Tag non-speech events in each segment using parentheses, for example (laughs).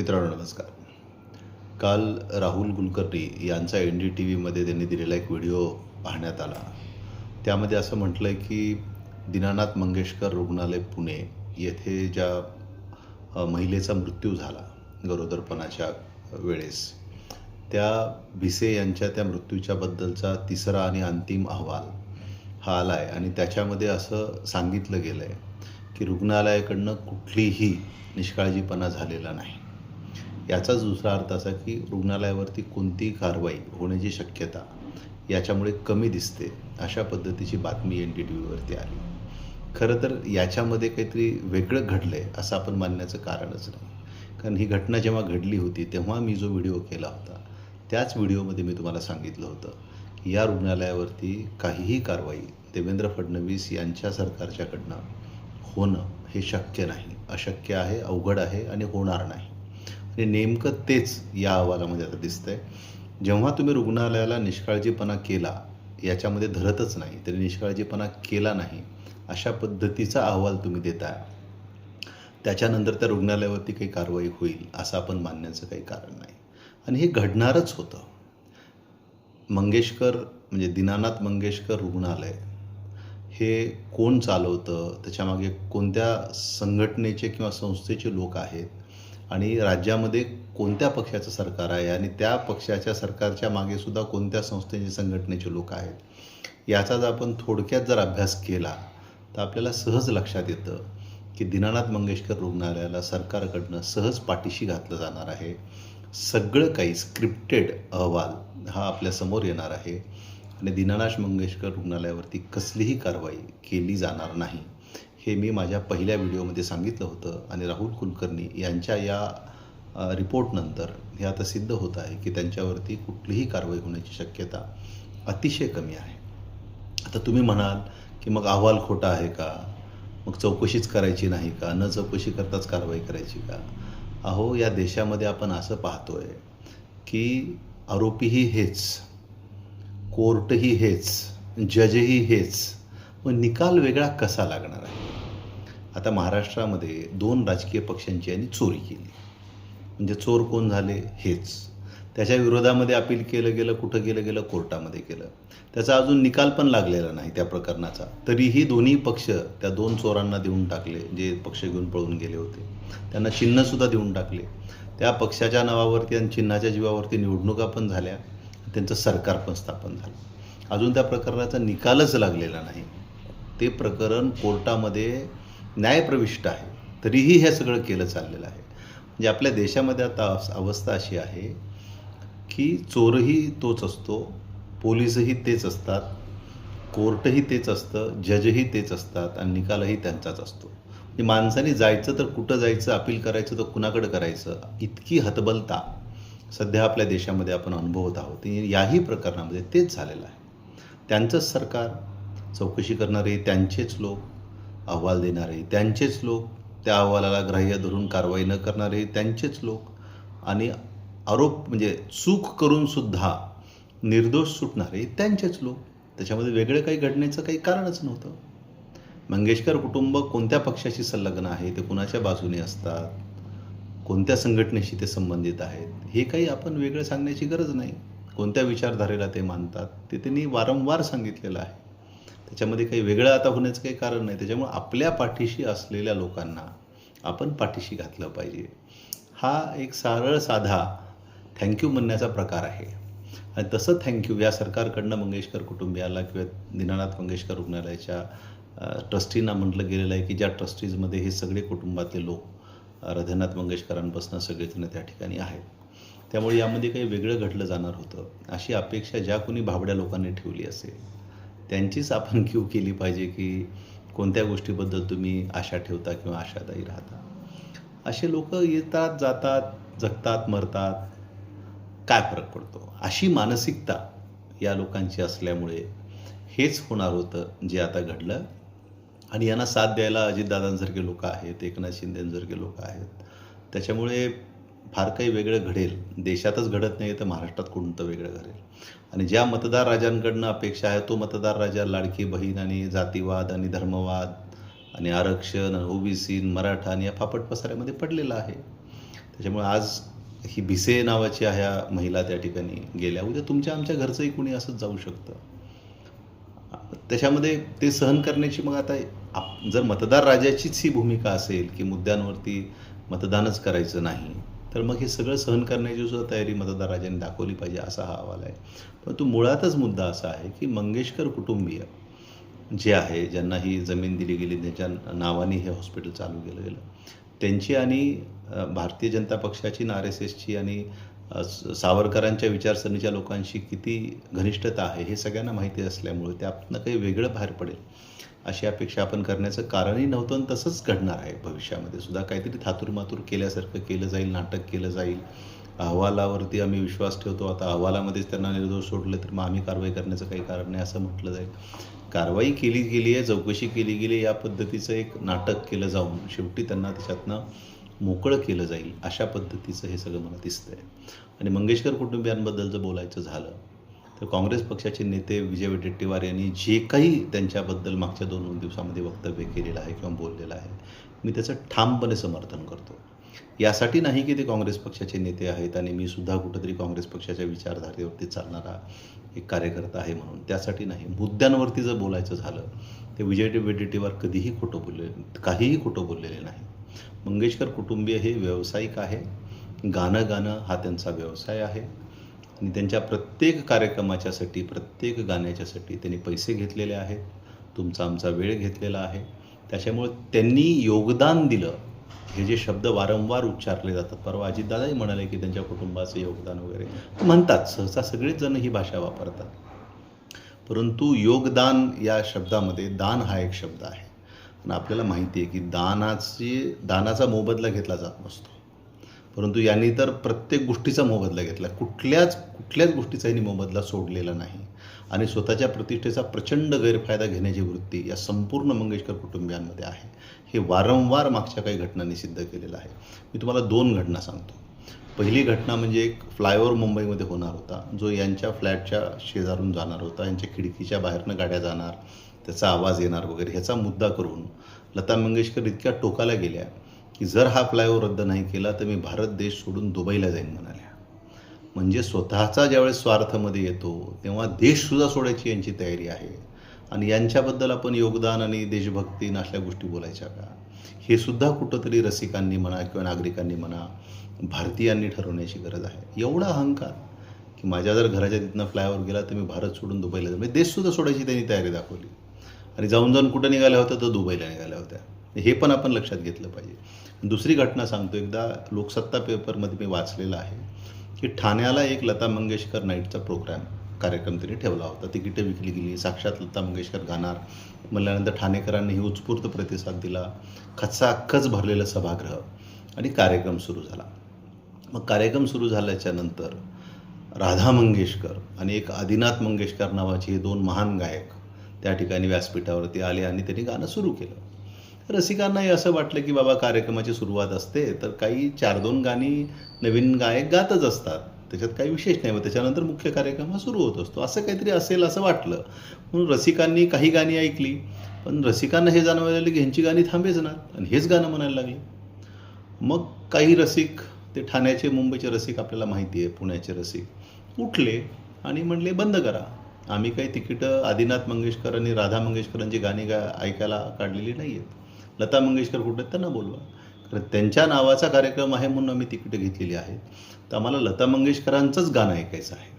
मित्रांनो नमस्कार. काल राहुल कुलकर्णी यांचा एन डी टी व्हीमध्ये त्यांनी दिलेला एक व्हिडिओ पाहण्यात आला. त्यामध्ये असं म्हटलं आहे की दीनानाथ मंगेशकर रुग्णालय पुणे येथे ज्या महिलेचा मृत्यू झाला गरोदरपणाच्या वेळेस त्या भिसे यांच्या त्या मृत्यूच्याबद्दलचा तिसरा आणि अंतिम अहवाल हा आला आहे आणि त्याच्यामध्ये असं सांगितलं गेलं आहे की रुग्णालयाकडनं कुठलीही निष्काळजीपणा झालेला नाही. याचाच दुसरा अर्थ असा की रुग्णालयावरती कोणतीही कारवाई होण्याची शक्यता याच्यामुळे कमी दिसते अशा पद्धतीची बातमी एन डी टी व्हीवरती आली. खरं तर याच्यामध्ये काहीतरी वेगळं घडलं आहे असं आपण मानण्याचं कारणच नाही. कारण ही घटना जेव्हा घडली होती तेव्हा मी जो व्हिडिओ केला होता त्याच व्हिडिओमध्ये मी तुम्हाला सांगितलं होतं की या रुग्णालयावरती काहीही कारवाई देवेंद्र फडणवीस यांच्या सरकारच्याकडनं होणं हे शक्य नाही. अशक्य आहे अवघड आहे आणि होणार नाही. आणि नेमकं तेच या अहवालामध्ये आता दिसतंय. जेव्हा तुम्ही रुग्णालयाला निष्काळजीपणा केला याच्यामध्ये धरतच नाही तरी निष्काळजीपणा केला नाही अशा पद्धतीचा अहवाल तुम्ही देताय. त्याच्यानंतर त्या रुग्णालयावरती काही कारवाई होईल असं आपण मानण्याचं काही कारण नाही. आणि हे घडणारच होतं. मंगेशकर म्हणजे दीनानाथ मंगेशकर रुग्णालय हे कोण चालवतं? त्याच्यामागे कोणत्या संघटनेचे किंवा संस्थेचे लोक आहेत? आणि राज्यामध्ये कोणत्या पक्षाचं सरकार आहे आणि त्या पक्षाच्या सरकारच्या मागे सुद्धा कोणत्या संस्थेचे संघटनेचे लोक आहेत? याचा जर आपण थोडक्यात जर अभ्यास केला तर आपल्याला सहज लक्षात येतं की दीनानाथ मंगेशकर रुग्णालयाला सरकारकडनं सहज पाठीशी घातलं जाणार आहे. सगळं काही स्क्रिप्टेड अहवाल हा आपल्यासमोर येणार आहे आणि दीनानाथ मंगेशकर रुग्णालयावरती कसलीही कारवाई केली जाणार नाही. हे मी माझ्या पहिल्या व्हिडिओमध्ये सांगितलं होतं आणि राहुल कुलकर्णी यांच्या या रिपोर्टनंतर हे आता सिद्ध होत आहे की त्यांच्यावरती कुठलीही कारवाई होण्याची शक्यता अतिशय कमी आहे. आता तुम्ही म्हणाल की मग अहवाल खोटा आहे का? मग चौकशीच करायची नाही का? न चौकशी करताच कारवाई करायची का? अहो या देशामध्ये आपण असं पाहतोय की आरोपीही हेच कोर्टही हेच जजही हेच मग निकाल वेगळा कसा लागणार? आता महाराष्ट्रामध्ये दोन राजकीय पक्षांची यांनी चोरी केली. म्हणजे चोर कोण झाले? हेच. त्याच्या विरोधामध्ये अपील केलं गेलं कुठं केलं गेलं? कोर्टामध्ये केलं. त्याचा अजून निकाल पण लागलेला नाही त्या प्रकरणाचा. तरीही दोन्ही पक्ष त्या दोन चोरांना देऊन टाकले जे पक्ष घेऊन पळून गेले होते. त्यांना चिन्हसुद्धा देऊन टाकले. त्या पक्षाच्या नावावरती आणि चिन्हाच्या जीवावरती निवडणुका पण झाल्या. त्यांचं सरकार पण स्थापन झालं. अजून त्या प्रकरणाचा निकालच लागलेला नाही. ते प्रकरण कोर्टामध्ये न्यायप्रविष्ट आहे. तरीही हे सगळं केलं चाललेलं आहे. म्हणजे आपल्या देशामध्ये आता अवस्था अशी आहे की चोरही तोच असतो पोलीसही तेच असतात कोर्टही तेच असतं जजही तेच असतात आणि निकालही त्यांचाच असतो. म्हणजे माणसाने जायचं तर कुठं जायचं अपील करायचं तर कुणाकडे करायचं इतकी हतबलता सध्या आपल्या देशामध्ये आपण अनुभवत आहोत. याही प्रकरणामध्ये तेच झालेलं आहे. त्यांचंच सरकार चौकशी करणारे त्यांचेच लोक अहवाल देणारे. त्यांचेच लोक त्या अहवालाला ग्राह्य धरून कारवाई न करणारे त्यांचेच लोक. आणि आरोप म्हणजे चूक करून सुद्धा निर्दोष सुटणारे त्यांचेच लोक. त्याच्यामध्ये वेगळं काही घडण्याचं काही कारणच नव्हतं. मंगेशकर कुटुंब कोणत्या पक्षाशी संलग्न आहे? ते कुणाच्या बाजूने असतात? कोणत्या संघटनेशी ते संबंधित आहेत? हे काही आपण वेगळं सांगण्याची गरज नाही. कोणत्या विचारधारेला ते मानतात? ते त्यांनी वारंवार सांगितलेलं आहे. त्याच्यामध्ये काही वेगळं आता होण्याचं काही कारण नाही. त्याच्यामुळे आपल्या पाठीशी असलेल्या लोकांना आपण पाठीशी घातलं पाहिजे. हा एक सरळ साधा थँक्यू म्हणण्याचा प्रकार आहे. आणि तसं थँक्यू या सरकारकडनं मंगेशकर कुटुंबियाला किंवा दीनानाथ मंगेशकर रुग्णालयाच्या ट्रस्टींना म्हटलं गेलेलं आहे की ज्या ट्रस्टीजमध्ये हे सगळे कुटुंबातले लोक हृदयनाथ मंगेशकरांपासून सगळेजण त्या ठिकाणी आहेत. त्यामुळे यामध्ये काही वेगळं घडलं जाणार होतं. अशी अपेक्षा ज्या कोणी भाबड्या लोकांनी ठेवली असेल त्यांचीच आपण (laughs) क्यू केली पाहिजे की कोणत्या गोष्टीबद्दल तुम्ही आशा ठेवता किंवा आशादायी राहता. असे लोक येतात जातात जगतात मरतात. काय फरक पडतो? अशी मानसिकता या लोकांची असल्यामुळे हेच होणार होतं जे आता घडलं. आणि यांना साथ द्यायला अजितदादांसारखे लोक आहेत एकनाथ शिंदेंसारखे लोक आहेत. त्याच्यामुळे फार काही वेगळं घडेल. देशातच घडत नाही तर महाराष्ट्रात कोणतं वेगळं घडेल? आणि ज्या मतदार राजांकडनं अपेक्षा आहे तो मतदार राजा लाडकी बहीण आणि जातीवाद आणि धर्मवाद आणि आरक्षण ओबीसी मराठा आणि या फापट पसाऱ्यामध्ये पडलेला आहे. त्याच्यामुळे आज ही भिसे नावाची ह्या महिला त्या ठिकाणी गेल्या. उद्या तुमच्या आमच्या घरचंही कुणी असंच जाऊ शकतं. त्याच्यामध्ये ते सहन करण्याची मग आता आप जर मतदार राजाचीच ही भूमिका असेल की मुद्द्यांवरती मतदानच करायचं नाही तर मग हे सगळं सहन करण्याची सुद्धा तयारी मतदार दाखवली पाहिजे असा हा अहवाल आहे. परंतु मुळातच मुद्दा असा आहे की मंगेशकर कुटुंबीय जे आहे ज्यांना ही जमीन दिली गेली त्यांच्या नावाने हे हॉस्पिटल चालू केलं गेलं त्यांची आणि भारतीय जनता पक्षाची आणि आर एस एसची आणि सावरकरांच्या विचारसरणीच्या लोकांशी किती घनिष्ठता आहे हे सगळ्यांना माहिती असल्यामुळे त्यातनं काही वेगळं बाहेर पडेल. अशी अपेक्षा आपण करण्याचं कारणही नव्हतं आणि तसंच घडणार आहे भविष्यामध्ये. सुद्धा काहीतरी थातुरमातूर केल्यासारखं केलं जाईल नाटक केलं जाईल. अहवालावरती आम्ही विश्वास ठेवतो. आता अहवालामध्येच त्यांना निर्दोष सोडले तर मग आम्ही कारवाई करण्याचं काही कारण नाही असं म्हटलं जाईल. कारवाई केली गेली आहे चौकशी केली गेली या पद्धतीचं एक नाटक केलं जाऊन शेवटी त्यांना त्याच्यातनं मोकळं केलं जाईल अशा पद्धतीचं हे सगळं मला दिसतंय. आणि मंगेशकर कुटुंबियांबद्दल जर बोलायचं झालं तर काँग्रेस पक्षाचे नेते विजय वडेट्टीवार यांनी जे काही त्यांच्याबद्दल मागच्या दोन दिवसामध्ये वक्तव्य केलेलं आहे किंवा बोललेलं आहे मी त्याचं ठामपणे समर्थन करतो. यासाठी नाही की ते काँग्रेस पक्षाचे नेते आहेत आणि मी सुद्धा कुठंतरी काँग्रेस पक्षाच्या विचारधारेवरती चालणारा एक कार्यकर्ता आहे म्हणून. त्यासाठी नाही. मुद्द्यांवरती जर बोलायचं झालं ते विजय वडेट्टीवार कधीही खोटं बोलले काहीही खोटं बोललेले नाही. मंगेशकर कुटुंबीय हे व्यावसायिक आहे. गाणं गाणं हा त्यांचा व्यवसाय आहे. आणि त्यांच्या प्रत्येक कार्यक्रमाच्यासाठी प्रत्येक गाण्याच्यासाठी त्यांनी पैसे घेतलेले आहेत. तुमचा आमचा वेळ घेतलेला आहे. त्याच्यामुळे त्यांनी योगदान दिलं. हे जे शब्द वारंवार उच्चारले जातात. परवा अजितदादाही म्हणाले की त्यांच्या कुटुंबाचं योगदान वगैरे. म्हणतात सहसा सगळेच जण ही भाषा वापरतात. परंतु योगदान या शब्दामध्ये दान हा एक शब्द आहे. आणि आपल्याला माहिती आहे की दानाचे दानाचा मोबदला घेतला जात नसतो. परंतु यांनी तर प्रत्येक गोष्टीचा मोबदला घेतला. कुठल्याच कुठल्याच गोष्टीचा यांनी मोबदला सोडलेला नाही. आणि स्वतःच्या प्रतिष्ठेचा प्रचंड गैरफायदा घेण्याची वृत्ती या संपूर्ण मंगेशकर कुटुंबियांमध्ये आहे. हे वारंवार मागच्या काही घटनांनी सिद्ध केलेलं आहे. मी तुम्हाला दोन घटना सांगतो. पहिली घटना म्हणजे एक फ्लायओव्हर मुंबईमध्ये होणार होता. जो यांच्या फ्लॅटच्या शेजारून जाणार होता. यांच्या खिडकीच्या बाहेरनं गाड्या जाणार त्याचा आवाज येणार वगैरे ह्याचा मुद्दा करून लता मंगेशकर इतक्या टोकाला गेल्या. की जर हा फ्लायओव्हर रद्द नाही केला तर मी भारत देश सोडून दुबईला जाईन म्हणाल्या. म्हणजे स्वतःचा ज्यावेळेस स्वार्थमध्ये येतो तेव्हा देशसुद्धा सोडायची यांची तयारी आहे. आणि यांच्याबद्दल आपण योगदान आणि देशभक्ती आणि अशा गोष्टी बोलायच्या का? हे सुद्धा कुठंतरी रसिकांनी म्हणा किंवा नागरिकांनी म्हणा भारतीयांनी ठरवण्याची गरज आहे. एवढा अहंकार की माझ्या जर घराच्या तिथनं फ्लायओव्हर गेला तर मी भारत सोडून दुबईला जाईल म्हणजे देशसुद्धा सोडायची त्यांनी तयारी दाखवली. आणि जाऊन जाऊन कुठं निघाल्या होत्या तर दुबईला निघाल्या होत्या. हे पण आपण लक्षात घेतलं पाहिजे. दुसरी घटना सांगतो एकदा लोकसत्ता पेपरमध्ये मी वाचलेलं आहे की ठाण्याला एक लता मंगेशकर नाईटचा प्रोग्राम कार्यक्रम त्यांनी ठेवला होता. तिकीटं विकली गेली साक्षात लता मंगेशकर गाणार. म्हणल्यानंतर ठाणेकरांनीही उत्स्फूर्त प्रतिसाद दिला. खच्चा अख्खच भरलेलं सभागृह आणि कार्यक्रम सुरू झाला. मग कार्यक्रम सुरू झाल्याच्यानंतर राधा मंगेशकर आणि एक आदिनाथ मंगेशकर नावाचे हे दोन महान गायक त्या ठिकाणी व्यासपीठावरती आले आणि त्यांनी गाणं सुरू केलं. रसिकांनाही असं वाटलं की बाबा कार्यक्रमाची सुरुवात असते तर काही चार दोन गाणी नवीन गायक गातच असतात. त्याच्यात काही विशेष नाही मग त्याच्यानंतर मुख्य कार्यक्रम हा सुरू होत असतो. असं काहीतरी असेल असं वाटलं. म्हणून रसिकांनी काही गाणी ऐकली पण रसिकांना हे जाणवायला लागले की ह्यांची गाणी थांबेच ना आणि हेच गाणं म्हणायला लागले. मग काही रसिक ते ठाण्याचे मुंबईचे रसिक आपल्याला माहिती आहे पुण्याचे रसिक उठले आणि म्हणले बंद करा. आम्ही काही तिकीटं आदिनाथ मंगेशकर आणि राधा मंगेशकरांची गाणी गा ऐकायला काढलेली नाही आहेत लता मंगेशकर कुठे त्यांना बोलवा. कारण त्यांच्या नावाचा कार्यक्रम आहे म्हणून आम्ही तिकीटं घेतलेली आहेत. तर आम्हाला लता मंगेशकरांचंच गाणं ऐकायचं आहे.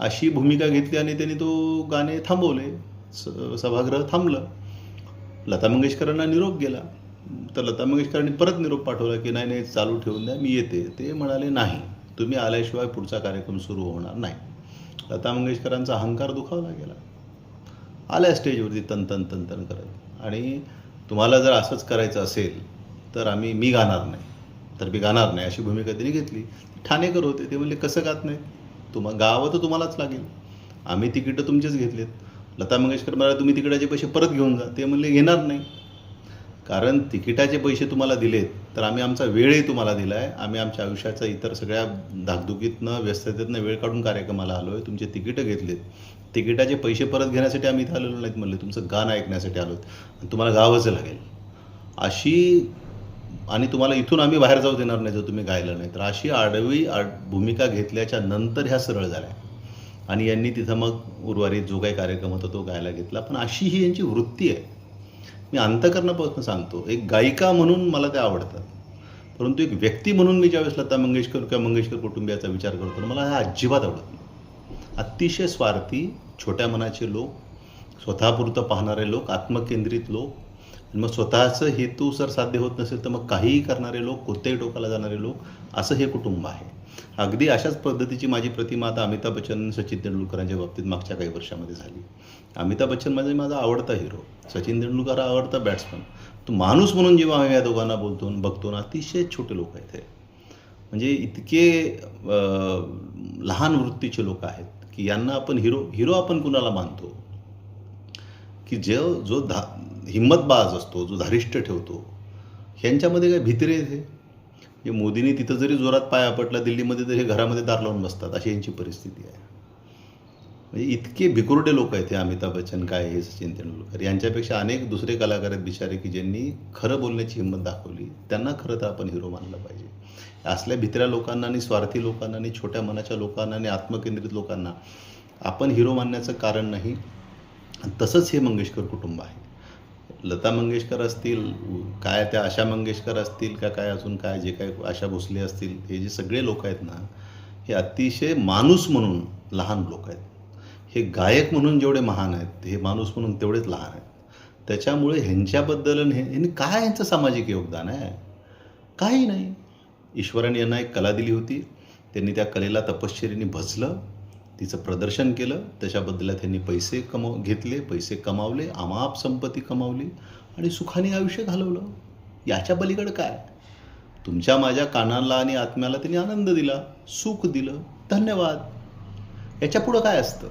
अशी भूमिका घेतली आणि त्यांनी तो गाणे थांबवले. स सभागृह थांबलं. लता मंगेशकरांना निरोप गेला. तर लता मंगेशकरांनी परत निरोप पाठवला की नाही नाही चालू ठेवून द्या मी येते. ते म्हणाले नाही तुम्ही आल्याशिवाय पुढचा कार्यक्रम सुरू होणार नाही. लता मंगेशकरांचा अहंकार दुखावला गेला. आल्या स्टेजवरती तन तन तन तन करत. आणि तुम्हाला जर असंच करायचं असेल तर आम्ही मी गाणार नाही. तर मी गाणार नाही अशी भूमिका त्यांनी घेतली. ठाणेकर होते ते म्हणले कसं गात नाही? तुम्हा गावं तर तुम्हालाच लागेल. आम्ही तिकीटं तुमचेच घेतलेत. लता मंगेशकर म्हणाले तुम्ही तिकिटाचे पैसे परत घेऊन जा. ते म्हणले घेणार नाही. कारण तिकिटाचे पैसे तुम्हाला दिलेत तर आम्ही आमचा वेळही तुम्हाला दिला आहे आम्ही आमच्या आयुष्याचा इतर सगळ्या धाकधुकीतनं व्यस्ततेतनं वेळ काढून कार्यक्रमाला आलो आहे तुमचे तिकीटं घेतलेत. तिकिटाचे पैसे परत घेण्यासाठी आम्ही इथं आलेलो नाहीत म्हणले. तुमचं गाणं ऐकण्यासाठी आलो आणि तुम्हाला गावंच लागेल. अशी आणि तुम्हाला इथून आम्ही बाहेर जाऊ देणार नाही जर तुम्ही गायलं नाही तर अशी आडवी आड भूमिका घेतल्याच्या नंतर ह्या सरळ झाल्या. आणि यांनी तिथं मग उर्वरित जो काही कार्यक्रम होता तो गायला घेतला. पण अशी ही यांची वृत्ती आहे. मी अंतकरणापासून सांगतो. एक गायिका म्हणून मला त्या आवडतात. परंतु एक व्यक्ती म्हणून मी ज्यावेळेस लता मंगेशकर किंवा मंगेशकर कुटुंबियाचा विचार करतो मला हा अजिबात आवडत नाही. अतिशय स्वार्थी छोट्या मनाचे लोक स्वतःपुरतं पाहणारे लोक आत्मकेंद्रित लोक. आणि मग स्वतःचं हेतू सर साध्य होत नसेल तर मग काहीही करणारे लोक कोणत्याही टोकाला जाणारे लोक असं हे कुटुंब आहे. अगदी अशाच पद्धतीची माझी प्रतिमा आता अमिताभ बच्चन सचिन तेंडुलकरांच्या बाबतीत मागच्या काही वर्षामध्ये झाली. अमिताभ बच्चन म्हणजे माझा आवडता हिरो सचिन तेंडुलकर हा आवडता बॅट्समन तो माणूस म्हणून जेव्हा आम्ही या दोघांना बोलतो बघतो ना अतिशय छोटे लोक आहेत हे. म्हणजे इतके लहान वृत्तीचे लोक आहेत. की यांना आपण हिरो हिरो आपण कुणाला मानतो? की जो जो धा हिंमतबाज असतो जो धारिष्ट ठेवतो ह्यांच्यामध्ये काय भीती आहेत हे म्हणजे मोदींनी तिथं जरी जोरात पाय आपटला दिल्लीमध्ये तरी हे घरामध्ये दार लावून बसतात अशी यांची परिस्थिती आहे. म्हणजे इतके भिकुरडे लोक आहेत हे अमिताभ बच्चन काय हे सचिन तेंडुलकर यांच्यापेक्षा अनेक दुसरे कलाकार आहेत बिचारे की ज्यांनी खरं बोलण्याची हिंमत दाखवली. त्यांना खरं तर आपण हिरो मानलं पाहिजे. असल्या भित्र्या लोकांना आणि स्वार्थी लोकांना आणि छोट्या मनाच्या लोकांना आणि आत्मकेंद्रित लोकांना आपण हिरो मानण्याचं कारण नाही. तसंच हे मंगेशकर कुटुंब आहे. लता मंगेशकर असतील काय त्या आशा मंगेशकर असतील का काय अजून काय जे काय आशा भोसले असतील हे जे सगळे लोक आहेत ना हे अतिशय माणूस म्हणून लहान लोक आहेत. हे गायक म्हणून जेवढे महान आहेत हे माणूस म्हणून तेवढेच लहान आहेत. त्याच्यामुळे ह्यांच्याबद्दल आणि हे काय यांचं सामाजिक योगदान आहे? काही नाही. ईश्वराने यांना एक कला दिली होती. त्यांनी त्या कलेला तपश्चरीने भजलं. तिचं प्रदर्शन केलं. त्याच्याबद्दल त्यांनी पैसे कमव घेतले पैसे कमावले अमाप संपत्ती कमावली आणि सुखाने आयुष्य घालवलं. याच्या पलीकडं काय? तुमच्या माझ्या कानाला आणि आत्म्याला त्यांनी आनंद दिला सुख दिलं. धन्यवाद. याच्या पुढं काय असतं?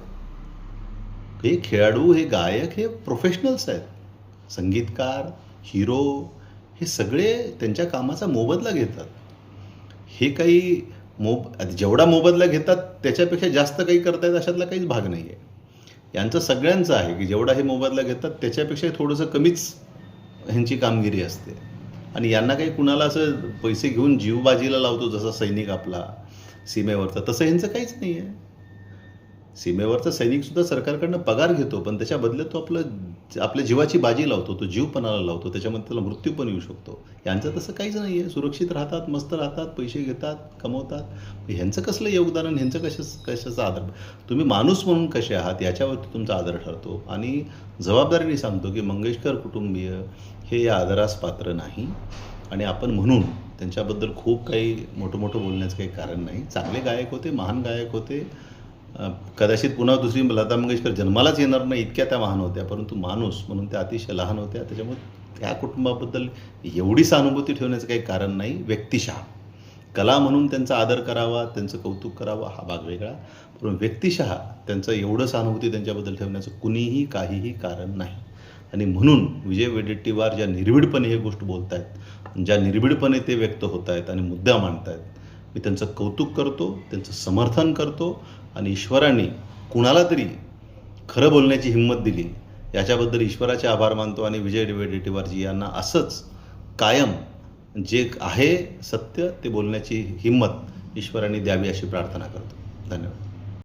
हे खेळाडू हे गायक हे प्रोफेशनल्स आहेत. संगीतकार हिरो हे सगळे त्यांच्या कामाचा मोबदला घेतात. हे काही मोब जेवढा मोबदला घेतात त्याच्यापेक्षा जास्त काही करतायत अशातला काहीच भाग नाही आहे यांचं सगळ्यांचं आहे की जेवढा हे मोबदला घेतात त्याच्यापेक्षा थोडंसं कमीच ह्यांची कामगिरी असते. आणि यांना काही कुणाला असं पैसे घेऊन जीव बाजीला लावतो जसा सैनिक आपला सीमेवरचा तसं ह्यांचं काहीच नाही आहे सीमेवरचा सैनिकसुद्धा सरकारकडनं पगार घेतो पण त्याच्या बदल्यात तो आपलं आपल्या जीवाची बाजी लावतो तो जीव पणाला लावतो त्याच्यामध्ये त्याला मृत्यू पण येऊ शकतो. यांचं तसं काहीच नाही आहे सुरक्षित राहतात मस्त राहतात पैसे घेतात कमवतात. ह्यांचं कसलं योगदान आणि ह्यांचं कशा कशाचा आदर? तुम्ही माणूस म्हणून कसे आहात याच्यावरती तुमचा आदर ठरतो. आणि जबाबदारीने सांगतो की मंगेशकर कुटुंबीय हे या आदरास पात्र नाही. आणि आपण म्हणून त्यांच्याबद्दल खूप काही मोठं मोठं बोलण्याचं काही कारण नाही. चांगले गायक होते महान गायक होते. कदाचित पुन्हा दुसरी लता मंगेशकर जन्मालाच येणार नाही इतक्या त्या महान होत्या परंतु माणूस म्हणून त्या अतिशय लहान होत्या. त्याच्यामुळे त्या कुटुंबाबद्दल एवढी सहानुभूती ठेवण्याचं काही कारण नाही. व्यक्तिशः. कला म्हणून त्यांचा आदर करावा त्यांचं कौतुक करावं हा भाग वेगळा. पण व्यक्तिशः त्यांचं एवढं सहानुभूती त्यांच्याबद्दल ठेवण्याचं कुणीही काहीही कारण नाही. आणि म्हणून विजय वडेट्टीवार ज्या निर्भीडपणे हे गोष्ट बोलत आहेत ज्या निर्भीडपणे ते व्यक्त होत आहेत आणि मुद्दा मांडत आहेत मी त्यांचं कौतुक करतो त्यांचं समर्थन करतो आणि ईश्वराने कुणाला तरी खरं बोलण्याची हिंमत दिली. याच्याबद्दल ईश्वराचे आभार मानतो आणि विजय वडेट्टीवारजी यांना असंच कायम जे आहे सत्य ते बोलण्याची हिंमत ईश्वराने द्यावी अशी प्रार्थना करतो. धन्यवाद.